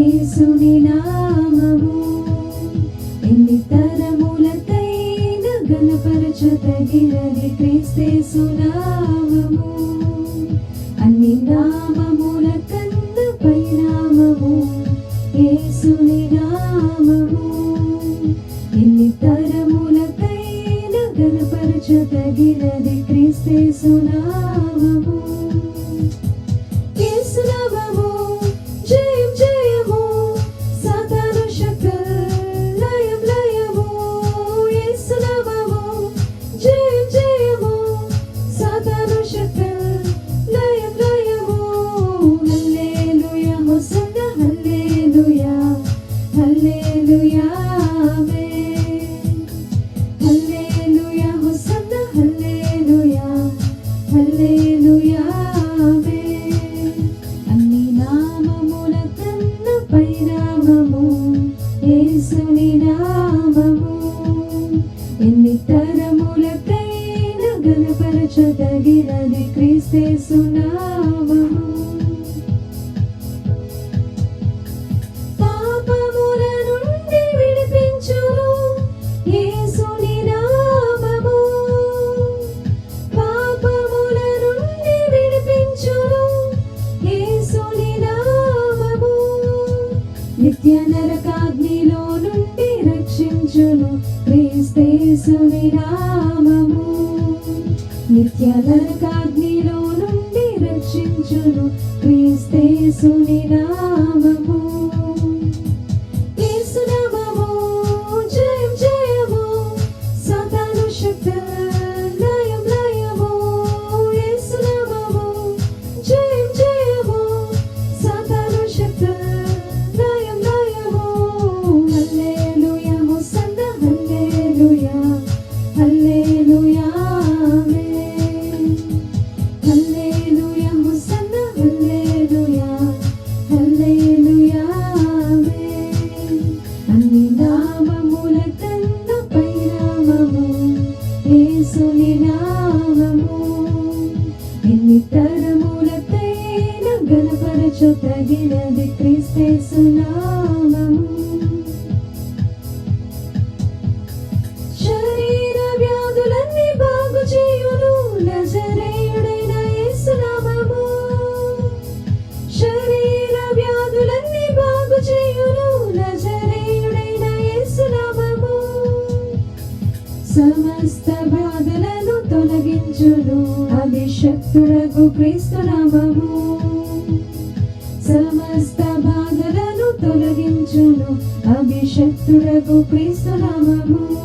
యేసుని నామము. ఎన్ని తరములకైన గణపరచదగినది క్రీస్తేసు నామము గణపరచదగినది క్రీస్తేసు. క్రీస్తేసుని నామము రాజులు అభిషక్తుడగు క్రీస్తు నామము సమస్త బాధలను తొలగించును అభిషక్తుడగు క్రీస్తు నామము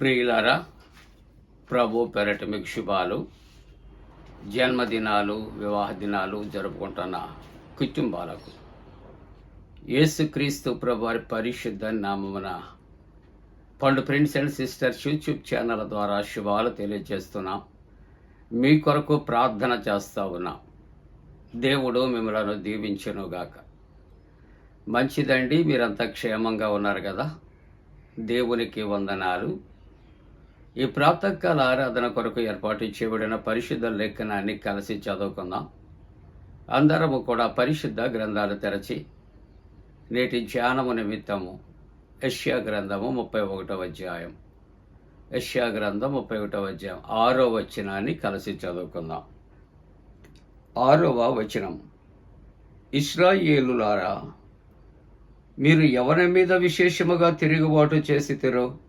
ప్రియులారా ప్రభు పెరట మీకు శుభాలు. జన్మదినాలు వివాహ దినాలు జరుపుకుంటున్న కుటుంబాలకు యేసుక్రీస్తు ప్రభు వారి పరిశుద్ధ నామమున పండు friends and sisters YouTube channel ద్వారా శుభాలు తెలియజేస్తున్నాం. మీ కొరకు ప్రార్థన చేస్తూ ఉన్నాం. దేవుడు మిమ్మలను దీవించునుగాక. మంచిదండి మీరంతా క్షేమంగా ఉన్నారు కదా. దేవునికి వందనాలు. ఈ ప్రాతకాల ఆరాధన కొరకు ఏర్పాటు చేయబడిన పరిశుద్ధ లేఖనాన్ని కలిసి చదువుకుందాం. అందరము కూడా పరిశుద్ధ గ్రంథాలు తెరచి నేటి ధ్యానము నిమిత్తము యష్యా గ్రంథము ముప్పై ఒకటవ అధ్యాయం. యష్యా గ్రంథం ముప్పై ఒకటవ అధ్యాయం ఆరో వచనాన్ని కలిసి చదువుకుందాం. ఆరవ వచనం. ఇస్రాయేలులారా మీరు ఎవరి మీద విశేషముగా తిరుగుబాటు చేసి తిరు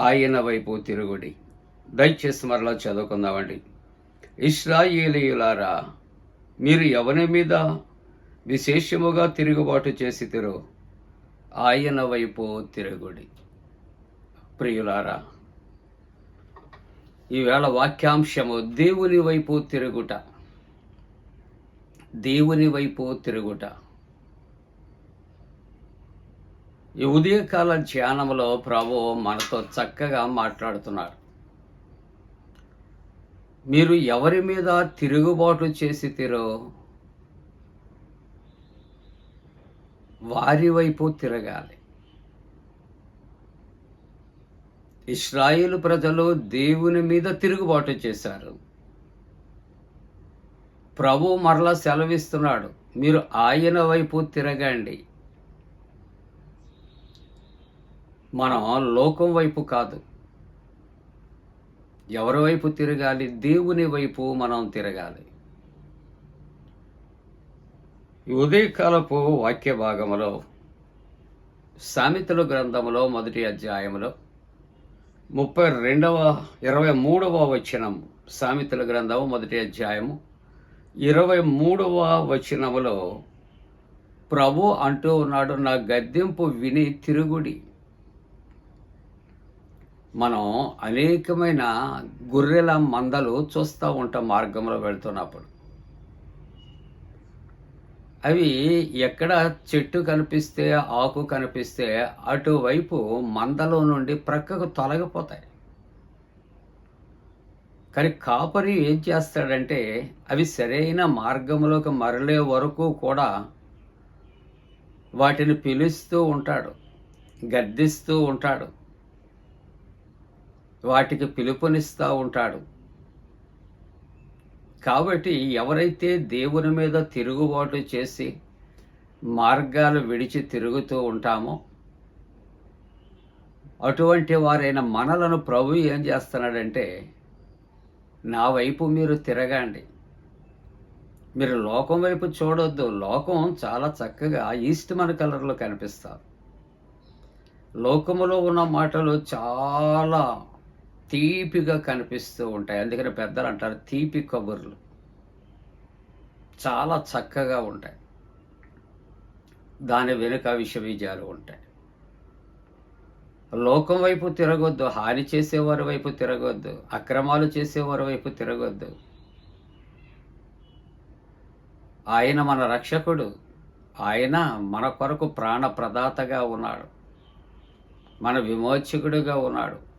ఆయన వైపు తిరుగుడి. దయచేసి మరలా చదువుకుందామండి. ఇస్రాయేలీయులారా మీరు ఎవరి మీద విశేషముగా తిరుగుబాటు చేసి తిరు ఆయన వైపు తిరుగుడి. ప్రియులారా ఈవేళ వాక్యాంశము దేవుని వైపు తిరుగుట. దేవుని వైపు తిరుగుట. ఈ ఉదయకాల ధ్యానంలో ప్రభు మనతో చక్కగా మాట్లాడుతున్నారు మీరు ఎవరి మీద తిరుగుబాటు చేసి తిరో వారి వైపు తిరగాలి. ఇస్రాయిల్ ప్రజలు దేవుని మీద తిరుగుబాటు చేశారు. ప్రభు మరలా సెలవిస్తున్నాడు మీరు ఆయన వైపు తిరగండి. మనం లోకం వైపు కాదు. ఎవరి వైపు తిరగాలి? దేవుని వైపు మనం తిరగాలి. ఉదయకాలపు వాక్య భాగములో సామెతల గ్రంథములో మొదటి అధ్యాయములో ముప్పై రెండవ ఇరవై మూడవ వచనం సామెతల గ్రంథము మొదటి అధ్యాయము ఇరవై మూడవ వచనములో ప్రభు అంటూ ఉన్నాడు నా గద్దెంపు విని తిరుగుడి. మనం అనేకమైన గొర్రెల మందలు చూస్తూ ఉంటాం మార్గంలో వెళ్తున్నప్పుడు. అవి ఎక్కడ చెట్టు కనిపిస్తే ఆకు కనిపిస్తే అటువైపు మందలో నుండి ప్రక్కకు తొలగిపోతాయి. కానీ కాపరి ఏం చేస్తాడంటే అవి సరైన మార్గంలోకి మరలే వరకు కూడా వాటిని పిలుస్తూ ఉంటాడు గద్దిస్తూ ఉంటాడు. వాటికి పిలుపునిస్తూ ఉంటాడు. కాబట్టి ఎవరైతే దేవుని మీద తిరుగుబాటు చేసి మార్గాలు విడిచి తిరుగుతూ ఉంటామో అటువంటి వారైన మనలను ప్రభు ఏం చేస్తున్నాడంటే నా వైపు మీరు తిరగండి. మీరు లోకం వైపు చూడొద్దు. లోకం చాలా చక్కగా ఈస్ట్ మన కలర్లో కనిపిస్తారు లోకములో ఉన్న మాటలు చాలా తీపిగా కనిపిస్తూ ఉంటాయి. అందుకని పెద్దలు అంటారు తీపి కబుర్లు చాలా చక్కగా ఉంటాయి. దాని వెనుక విషబీజాలు ఉంటాయి. లోకం వైపు తిరగొద్దు హాని చేసేవారి వైపు తిరగొద్దు అక్రమాలు చేసేవారి వైపు తిరగొద్దు. ఆయన మన రక్షకుడు. ఆయన మన కొరకు ప్రాణ ప్రదాతగా ఉన్నాడు. మన విమోచకుడిగా ఉన్నాడు.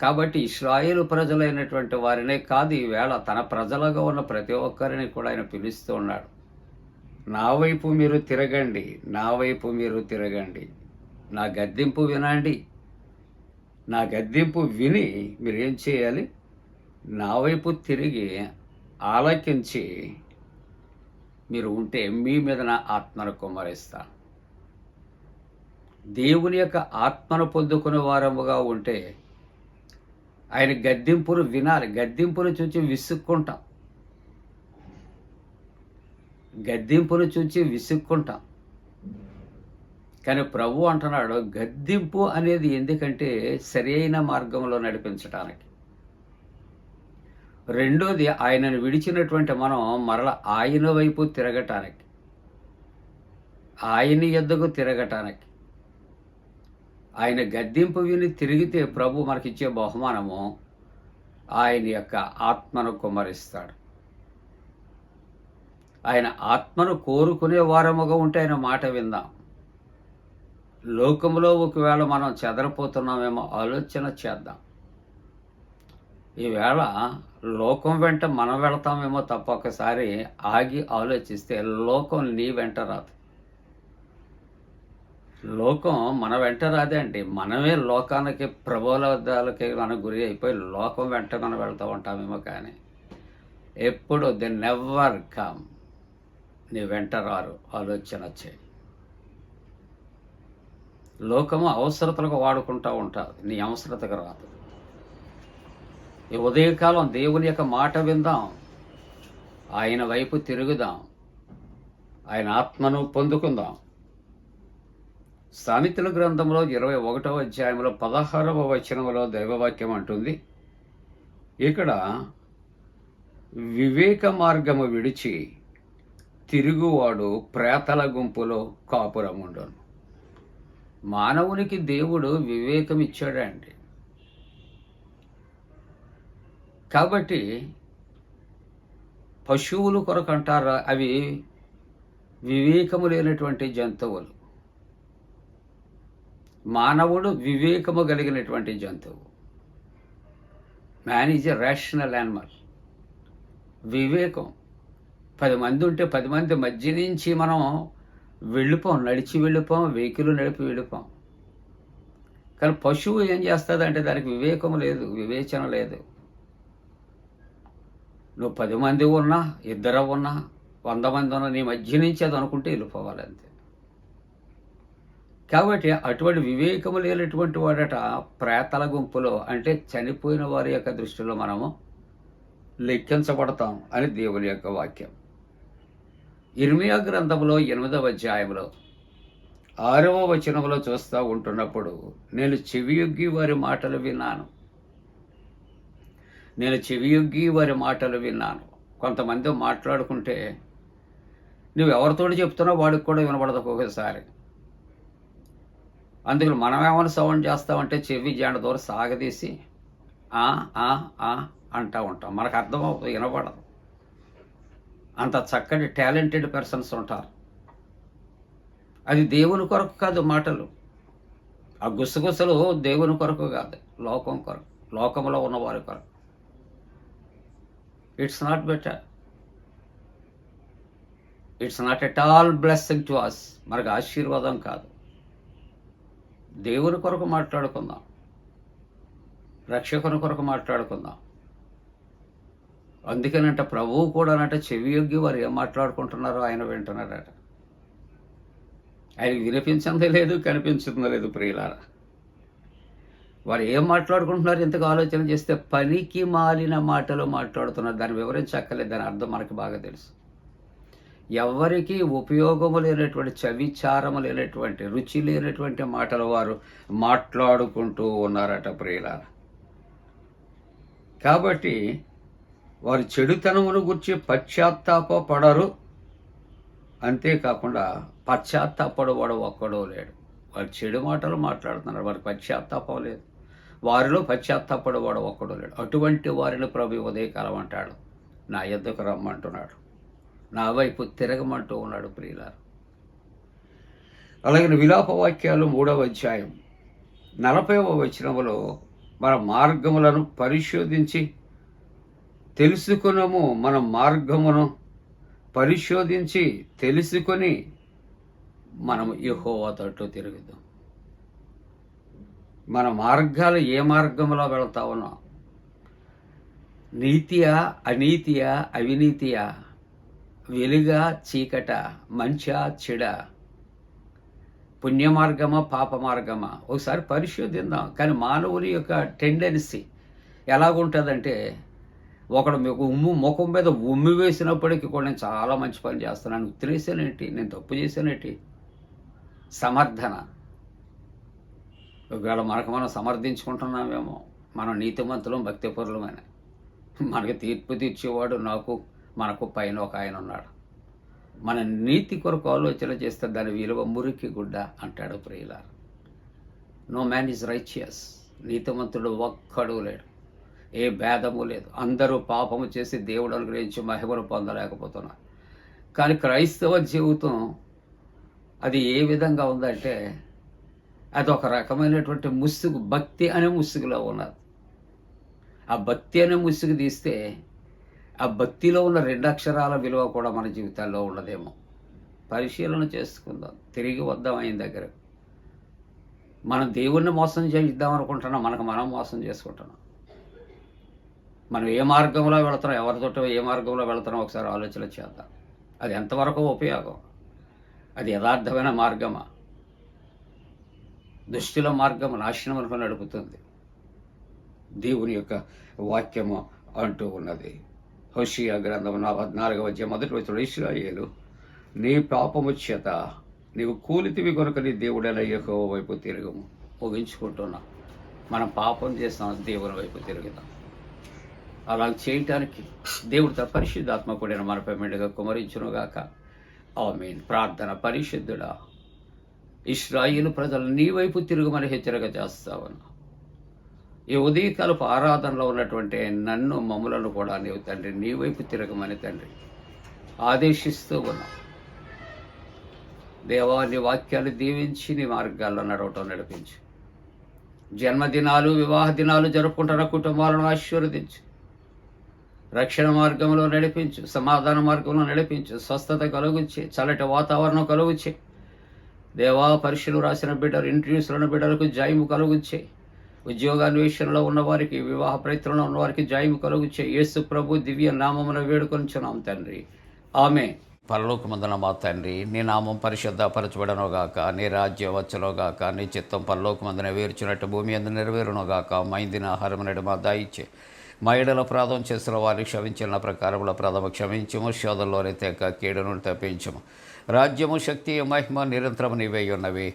కాబట్టి ఇస్రాయేలు ప్రజలైనటువంటి వారినే కాదు ఈవేళ తన ప్రజలుగా ఉన్న ప్రతి ఒక్కరిని కూడా ఆయన పిలుస్తూ ఉన్నాడు. నా వైపు మీరు తిరగండి నా వైపు మీరు తిరగండి. నా గద్దింపు వినండి. నా గద్దింపు విని మీరు ఏం చేయాలి? నా వైపు తిరిగి ఆలకించి మీరు ఉంటే మీ మీద నా ఆత్మను కుమ్మరిస్తాను దేవుని యొక్క ఆత్మను పొందుకునే వారముగా ఉంటే ఆయన గద్దింపును వినాలి. గద్దింపును చూచి విసుక్కుంటాం. గద్దింపును చూచి విసుక్కుంటాం. కానీ ప్రభు అంటున్నాడు గద్దింపు అనేది ఎందుకంటే సరైన మార్గంలో నడిపించడానికి రెండోది ఆయనను విడిచినటువంటి మనం మరల ఆయన వైపు తిరగటానికి. ఆయన ఎద్దకు తిరగటానికి. ఆయన గద్దింపు విని తిరిగితే ప్రభు మనకిచ్చే బహుమానము ఆయన యొక్క ఆత్మను కుమరిస్తాడు ఆయన ఆత్మను కోరుకునే వారముగా ఉంటే ఆయన మాట విందాం. లోకంలో ఒకవేళ మనం చెదరపోతున్నామేమో ఆలోచన చేద్దాం. ఈవేళ లోకం వెంట మనం వెళతామేమో తప్ప ఒకసారి ఆగి ఆలోచిస్తే లోకం నీ వెంట రాదు. లోకం మన వెంట రాదే అండి మనమే లోకానికి ప్రబోధాలకి మనం గురి అయిపోయి లోకం వెంట మనం వెళ్తూ ఉంటామేమో కానీ ఎప్పుడు ది నెవర్ కమ్. నీ వెంట రారు. ఆలోచన చేయి. లోకము అవసరతలకు వాడుకుంటూ ఉంటుంది. నీ అవసరతకు రాదు. ఈ ఉదయకాలం దేవుని యొక్క మాట విందాం. ఆయన వైపు తిరుగుదాం. ఆయన ఆత్మను పొందుకుందాం. సామెతల గ్రంథంలో ఇరవై ఒకటవ అధ్యాయంలో పదహారవ వచనంలో దైవవాక్యం అంటుంది. ఇక్కడ వివేక మార్గము విడిచి తిరుగువాడు ప్రేతల గుంపులో కాపురం ఉండను మానవునికి దేవుడు వివేకం ఇచ్చాడండి కాబట్టి పశువులు కొరకు అంటారా? అవి వివేకము లేనటువంటి జంతువులు. మానవుడు వివేకము కలిగినటువంటి జంతువు. Man is a rational animal వివేకం. పది మంది ఉంటే పది మంది మధ్య నుంచి మనం వెళ్ళిపోం నడిచి వెళ్ళిపోం వెహికల్ నడిపి వెళ్ళిపోం. కానీ పశువు ఏం చేస్తుందంటే దానికి వివేకం లేదు వివేచన లేదు. నువ్వు పది మంది ఉన్నా ఇద్దరు ఉన్నా వంద మంది ఉన్నా నీ మధ్య నుంచి అది అనుకుంటే వెళ్ళిపోవాలి అంతే. కాబట్టి అటువంటి వివేకము లేనటువంటి వాడట ప్రేతల గుంపులో అంటే చనిపోయిన వారి యొక్క దృష్టిలో మనము లెక్కించబడతాం అని దేవుని యొక్క వాక్యం. ఇర్మియా గ్రంథంలో ఎనిమిదవ అధ్యాయంలో ఆరవ వచనంలో చూస్తూ ఉంటున్నప్పుడు నేను చెవియొగ్గి వారి మాటలు విన్నాను. నేను చెవియొగ్గి వారి మాటలు విన్నాను. కొంతమంది మాట్లాడుకుంటే నువ్వు ఎవరితోటి చెప్తున్నావు వాడికి కూడా వినపడదు ఒక్కొక్కసారి. అందుకని మనం ఏమైనా సౌండ్ చేస్తామంటే చెవి జాండ దూరం సాగదీసి ఆ ఆ ఆ అంటూ ఉంటాం. మనకు అర్థం అవుతుంది వినపడదు. అంత చక్కటి టాలెంటెడ్ పర్సన్స్ ఉంటారు. అది దేవుని కొరకు కాదు మాటలు. ఆ గుసగుసలు దేవుని కొరకు కాదు లోకం కొరకు లోకంలో ఉన్నవారి కొరకు. It's not better it's not at all blessing to us మనకు ఆశీర్వాదం కాదు. దేవుని కొరకు మాట్లాడుకుందాం. రక్షకుని కొరకు మాట్లాడుకుందాం. అందుకనంట ప్రభువు కూడానంట చెవియొగ్గి వారు ఏం మాట్లాడుకుంటున్నారో ఆయన వింటున్నారట. ఆయనకి వినిపించింది లేదు కనిపించింది లేదు ప్రియులారా. వారు ఏం మాట్లాడుకుంటున్నారు ఇంతకు ఆలోచన చేస్తే పనికి మాలిన మాటలు మాట్లాడుతున్నారు. దాన్ని వివరించక్కర్లేదు దాని అర్థం మనకి బాగా తెలుసు. ఎవరికీ ఉపయోగము లేనటువంటి చవిచారము లేనటువంటి రుచి లేనటువంటి మాటలు వారు మాట్లాడుకుంటూ ఉన్నారట ప్రియుల కాబట్టి వారు చెడుతనమును గురించి పశ్చాత్తాప పడరు. అంతేకాకుండా పశ్చాత్తాపడు వాడు ఒక్కడో లేడు. వారు చెడు మాటలు మాట్లాడుతున్నారు. వారికి పశ్చాత్తాపం లేదు. వారిలో పశ్చాత్తాపడు వాడు ఒక్కడో లేడు. అటువంటి వారిని ప్రభు ఉదయకాలం అంటాడు. నా ఎద్దుకు రమ్మంటున్నాడు. నా వైపు తిరగమంటూ ఉన్నాడు ప్రియులారు. అలాగే విలాప వాక్యాలు మూడవ అధ్యాయం నలభైవ వచనంలో మన మార్గములను పరిశోధించి తెలుసుకునము మన మార్గమును పరిశోధించి తెలుసుకొని మనం యెహోవా తట్టు తిరుగుదాం. మన మార్గాలు ఏ మార్గంలో వెళ్తా ఉన్నాం నీతియా అనీతియా అవినీతియా వెలుగా చీకట మంచా చెడ. పుణ్య మార్గమా పాప మార్గమా ఒకసారి పరిశోధిద్దాం. కానీ మానవుని యొక్క టెండెన్సీ ఎలాగుంటుందంటే ఒకడు మీకు ఉమ్ము ముఖం మీద ఉమ్మి వేసినప్పటికీ కూడా నేను చాలా మంచి పని చేస్తున్నాను. ఉత్తరేసానేంటి నేను తప్పు చేశానేంటి? సమర్థన. ఒకవేళ మనకు మనం సమర్థించుకుంటున్నామేమో మనం నీతిమంతులం భక్తిపరులమైన. మనకి తీర్పు తీర్చేవాడు నాకు మనకు పైన ఒక ఆయన ఉన్నాడు. మన నీతి కొరకు ఆలోచన చేస్తే దాని విలువ మురికి గుడ్డ అంటాడు ప్రియులారు. నో మ్యాన్ ఈజ్ రైచియస్ నీతిమంతుడు ఒక్కడు లేడు. ఏ భేదము లేదు. అందరూ పాపము చేసి దేవుడు అనుగ్రహించి మహిమను పొందలేకపోతున్నారు. కానీ క్రైస్తవ జీవితం అది ఏ విధంగా ఉందంటే అది ఒక రకమైనటువంటి ముసుగు భక్తి అనే ముసుగులో ఉన్నది. ఆ భక్తి అనే ముసుగు తీస్తే ఆ భక్తిలో ఉన్న రెండు అక్షరాల విలువ కూడా మన జీవితాల్లో ఉండదేమో. పరిశీలన చేసుకుందాం. తిరిగి వద్దాం ఆయన దగ్గర. మనం దేవుణ్ణి మోసం చేద్దాం అనుకుంటున్నాం. మనకు మనం మోసం చేసుకుంటున్నాం. మనం ఏ మార్గంలో వెళుతున్నాం? ఎవరితోటో ఏ మార్గంలో వెళుతున్నాం? ఒకసారి ఆలోచన చేద్దాం. అది ఎంతవరకు ఉపయోగం? అది యథార్థమైన మార్గమా? దుష్టుల మార్గం నాశనం నడుపుతుంది. దేవుని యొక్క వాక్యము అంటూ ఉన్నది. హోషియా గ్రంథం నా పద్నాలుగవ వచ్చే మొదటి వచ్చిన ఇస్రాయేలు నీ పాపము చేత నీవు కూలితివి కొనుక నీ దేవుడైన యెహోవా వైపు తిరగము. ముగించుకుంటున్నా. మనం పాపం చేస్తాం దేవుని వైపు తిరుగుతాం. అలా చేయటానికి దేవుడు తప్ప పరిశుద్ధాత్మ కూడిన మనపై మెండుగా కుమరించునుగాక. ఆమీన్. ప్రార్థన పరిశుద్ధుడా. ఇస్రాయిలు ప్రజలు నీ వైపు తిరుగుమని హెచ్చరిక చేస్తావన్నా ఈ ఉదయకాలపు ఆరాధనలో ఉన్నటువంటి నన్ను మమ్ములను కూడా నీవు తండ్రి నీ వైపు తిరగమని తండ్రి ఆదేశిస్తూ ఉన్నా దేవా నీ వాక్యాలు దీవించి నీ మార్గాల్లో నడవటం నడిపించు. జన్మదినాలు వివాహ దినాలు జరుపుకుంటున్న కుటుంబాలను ఆశీర్వదించు. రక్షణ మార్గంలో నడిపించు సమాధాన మార్గంలో నడిపించు స్వస్థత కలుగుచ్చి చల్లటి వాతావరణం కలుగుచ్చి దేవా పరీక్షలు రాసిన బిడ్డలు ఇంటర్వ్యూస్లో బిడ్డలకు జాయిము కలుగుచ్చేయి ఉద్యోగాన్వేషణలో ఉన్నవారికి వివాహ ప్రయత్నంలో ఉన్నవారికి జాయిము కలుగుచ్చే యేసు ప్రభు దివ్య నామమున వేడుకొంచున్నాం తండ్రి. ఆమె పరలోకమందున మా తండ్రి నీ నామం పరిశుద్ధపరచబడనుగాక నీ రాజ్యం వచ్చునుగాక నీ చిత్తం పరలోకమందున వేర్చినట్టు భూమి అందు నెరవేరునుగాక మైందిన ఆహారం మా దాయిచ్చే మా ఏడల ప్రాధం చేసిన వారిని క్షమించిన ప్రకారముల ప్రథమ క్షమించము శోధంలోనే తెక్క కీడును తప్పించము. రాజ్యము శక్తి మహిమ నిరంతరం నీవై ఉన్నవి.